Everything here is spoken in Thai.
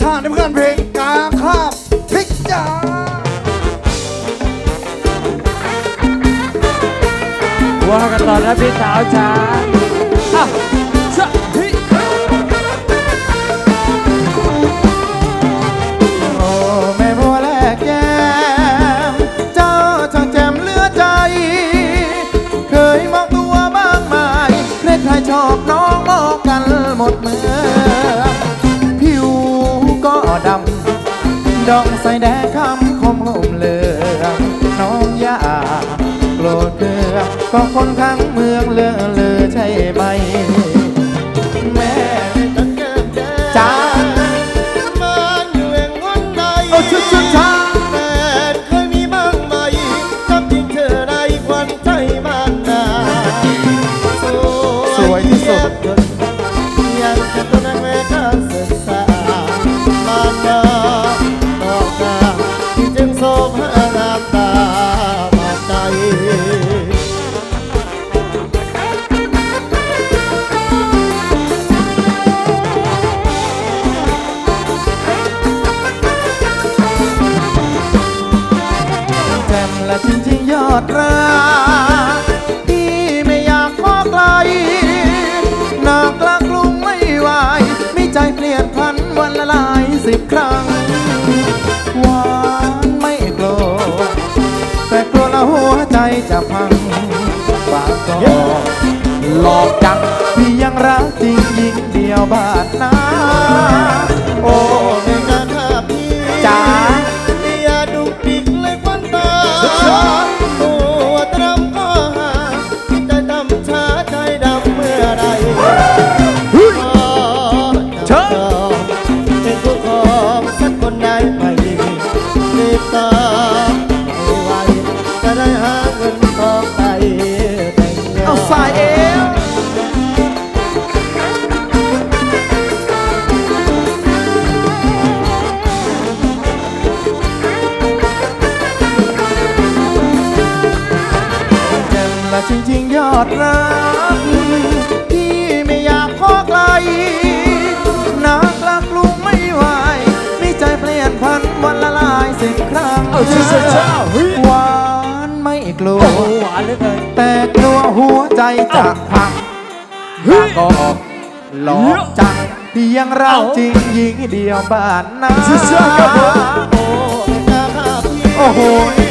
ชาติในเพื่อนเพลงกาคาบพริกจ้าว่ากันต่อนะพี่สาวจ๋าอะชะฮิโอ้แม่บัวแลกแก้มเจ้าช่างแจ่มเหลือใจ เคยมองตัวบ้างไหมใครใครชอบน้องมองกันหมดเมือ ดองใส่แดงคำคมห่มเลือง น้องยาโกรธเกลือก็คนทั้งเมืองเลือเลือใช่ไหม ดรักที่ไม่อยากขอไกลนากลางกรุงไม่ไหวมีใจเปลี่ยนพันวันละหลายสิบครั้งหวานไม่กลัวแต่กลัวละหัวใจจะพังปากก็หลอกจังพี่ยังรักจริงยิงเดียวบาดนา สายเอวแจ่มและจริงๆยอดรักที่ไม่อยากขอไกลนักลักลุงไม่ไหวมีใจเปลี่ยนพันวันละหลายสิบครั้งเอาชื่อเจ้า กลัวโอ้โหหวานเหลือเกิน แต่กลัวหัวใจจะพังเฮ้ยก็หลอกจังที่ยังเราจริงยิงเดียวบ้านนาชื่อเจ้าครับผมโอ้ไม่กล้าฆ่าพี่โอ้โหเ